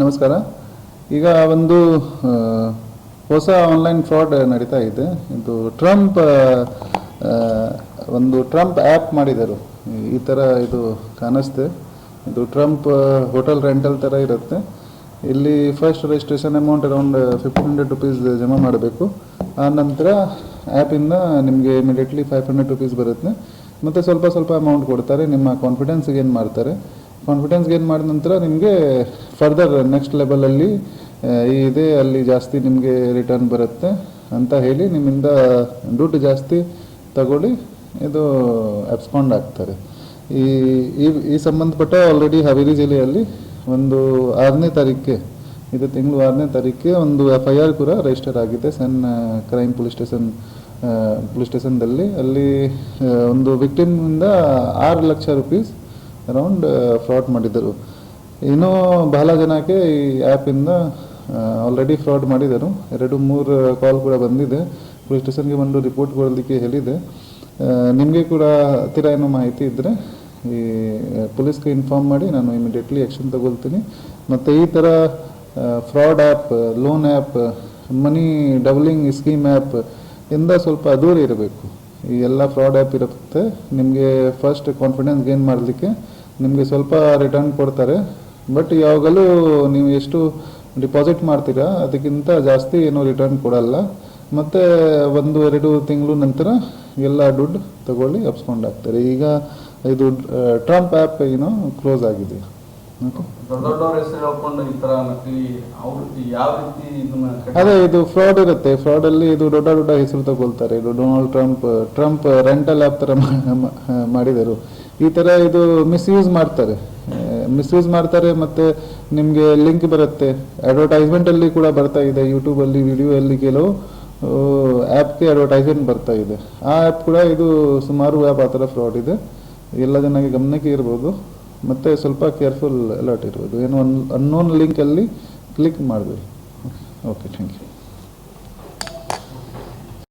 ನಮಸ್ಕಾರ. ಈಗ ಒಂದು ಹೊಸ ಆನ್ಲೈನ್ ಫ್ರಾಡ್ ನಡೀತಾ ಇದೆ. ಇದು ಟ್ರಂಪ್ ಒಂದು ಟ್ರಂಪ್ ಆ್ಯಪ್ ಮಾಡಿದರು. ಈ ಥರ ಇದು ಕಾಣಿಸ್ತೆ. ಇದು ಟ್ರಂಪ್ ಹೋಟೆಲ್ ರೆಂಟಲ್ ಥರ ಇರುತ್ತೆ. ಇಲ್ಲಿ first registration amount around fifteen hundred rupees ಜಮಾ ಮಾಡಬೇಕು. ಆ ನಂತರ ಆ್ಯಪಿಂದ ನಿಮಗೆ ಇಮಿಡಿಯೇಟ್ಲಿ ಫೈವ್ ಹಂಡ್ರೆಡ್ ರುಪೀಸ್ ಬರುತ್ತೆ. ಮತ್ತು ಸ್ವಲ್ಪ ಸ್ವಲ್ಪ ಅಮೌಂಟ್ ಕೊಡ್ತಾರೆ. ನಿಮ್ಮ ಕಾನ್ಫಿಡೆನ್ಸ್ಗೆ ಏನು ಮಾಡ್ತಾರೆ. ಕಾನ್ಫಿಡೆನ್ಸ್ ಗೇನ್ ಮಾಡಿದ ನಂತರ ನಿಮಗೆ ಫರ್ದರ್ ನೆಕ್ಸ್ಟ್ ಲೆವೆಲಲ್ಲಿ ಇದೆ ಅಲ್ಲಿ ಜಾಸ್ತಿ ನಿಮಗೆ ರಿಟರ್ನ್ ಬರುತ್ತೆ ಅಂತ ಹೇಳಿ ನಿಮ್ಮಿಂದ ದುಡ್ಡು ಜಾಸ್ತಿ ತಗೊಳ್ಳಿ, ಇದು ಅಬ್ಸ್ಪಾಂಡ್ ಆಗ್ತಾರೆ. ಈ, ಈ- ಸಂಬಂಧಪಟ್ಟ ಆಲ್ರೆಡಿ ಹಾವೇರಿ ಜಿಲ್ಲೆಯಲ್ಲಿ ಒಂದು ಆರನೇ ತಾರೀಕಿಗೆ ಇದು ತಿಂಗಳು ಆರನೇ ತಾರೀಕಿಗೆ ಒಂದು ಎಫ್ ಐ ಆರ್ ಕೂಡ ರಿಜಿಸ್ಟರ್ ಆಗಿದೆ CEN crime police station police ಸ್ಟೇಷನ್ದಲ್ಲಿ ಅಲ್ಲಿ ಒಂದು ವಿಕ್ಟಿಮ್ನಿಂದ ಆರು ಲಕ್ಷ ರುಪೀಸ್ ಅರೌಂಡ್ ಫ್ರಾಡ್ ಮಾಡಿದರು ಇನ್ನೂ ಬಹಳ ಜನಕ್ಕೆ ಈ ಆ್ಯಪಿಂದ ಆಲ್ರೆಡಿ ಫ್ರಾಡ್ ಮಾಡಿದರು ಎರಡು, ಮೂರು ಕಾಲ್ ಕೂಡ ಬಂದಿದೆ. ಪೊಲೀಸ್ ಸ್ಟೇಷನ್ಗೆ ಬಂದು ರಿಪೋರ್ಟ್ ಕೊಡಲಿಕ್ಕೆ ಹೇಳಿದೆ. ನಿಮಗೆ ಕೂಡ ಹತ್ತಿರ ಏನೋ ಮಾಹಿತಿ ಇದ್ದರೆ ಈ ಪೊಲೀಸ್ಗೆ ಇನ್ಫಾರ್ಮ್ ಮಾಡಿ ನಾನು ಇಮಿಡಿಯೇಟ್ಲಿ ಆ್ಯಕ್ಷನ್ ತಗೊಳ್ತೀನಿ. ಮತ್ತು ಈ ಥರ fraud app loan app money doubling scheme app ಇಂದ ಸ್ವಲ್ಪ ಅದೂರಿ ಇರಬೇಕು. ಈ ಎಲ್ಲ ಫ್ರಾಡ್ ಆ್ಯಪ್ ಇರುತ್ತೆ. ನಿಮಗೆ ಫಸ್ಟ್ ಕಾನ್ಫಿಡೆನ್ಸ್ ಗೇನ್ ಮಾಡಲಿಕ್ಕೆ ನಿಮಗೆ ಸ್ವಲ್ಪ ರಿಟರ್ನ್ ಕೊಡ್ತಾರೆ. ಬಟ್ ಯಾವಾಗಲೂ ನೀವು ಎಷ್ಟು ಡಿಪಾಸಿಟ್ ಮಾಡ್ತೀರಾ ಅದಕ್ಕಿಂತ ಜಾಸ್ತಿ ಏನೂ ರಿಟರ್ನ್ ಕೊಡಲ್ಲ. ಮತ್ತು ಒಂದು ಎರಡು ತಿಂಗಳು ನಂತರ ಎಲ್ಲ ದುಡ್ಡು ತಗೊಳ್ಳಿ ಅಪ್ಸ್ಕೊಂಡು ಆಗ್ತಾರೆ. ಈಗ ಇದು ಟ್ರಂಪ್ ಆ್ಯಪ್ ಏನೋ ಕ್ಲೋಸ್ ಆಗಿದೆ. ಅದೇ ಇದು ಫ್ರಾಡ್ ಇರುತ್ತೆ. ಫ್ರಾಡ್ ಅಲ್ಲಿ ಇದು ದೊಡ್ಡ ದೊಡ್ಡ ಹೆಸರು ತಗೊಳ್ತಾರೆ. ಇದು Donald Trump Trump rental app ಥರ ಮಾಡಿದರು. ಈ ಥರ ಇದು ಮಿಸ್ಯೂಸ್ ಮಾಡ್ತಾರೆ. ಮಿಸ್ಯೂಸ್ ಮಾಡ್ತಾರೆ ಮತ್ತೆ ನಿಮಗೆ ಲಿಂಕ್ ಬರುತ್ತೆ. ಅಡ್ವರ್ಟೈಸ್ಮೆಂಟ್ ಅಲ್ಲಿ ಕೂಡ ಬರ್ತಾ ಇದೆ ಯೂಟ್ಯೂಬ್ ಅಲ್ಲಿ ವಿಡಿಯೋ ಅಲ್ಲಿ ಕೆಲವು ಆ್ಯಪ್ಗೆ ಅಡ್ವರ್ಟೈಸ್ಮೆಂಟ್ ಬರ್ತಾ ಇದೆ. ಆ ಆ್ಯಪ್ ಕೂಡ ಇದು ಸುಮಾರು ಆ್ಯಪ್ ಆ ಥರ ಫ್ರಾಡ್ ಇದೆ. ಎಲ್ಲ ಜನಕ್ಕೆ ಗಮನಕ್ಕೆ ಇರ್ಬೋದು. ಮತ್ತೆ ಸ್ವಲ್ಪ ಕೇರ್ಫುಲ್ ಅಲರ್ಟ್ ಇರ್ಬೋದು. ಏನೋ ಅನ್ ಅನ್ನೋನ್ ಲಿಂಕಲ್ಲಿ ಕ್ಲಿಕ್ ಮಾಡಬೇಡಿ. Okay thank you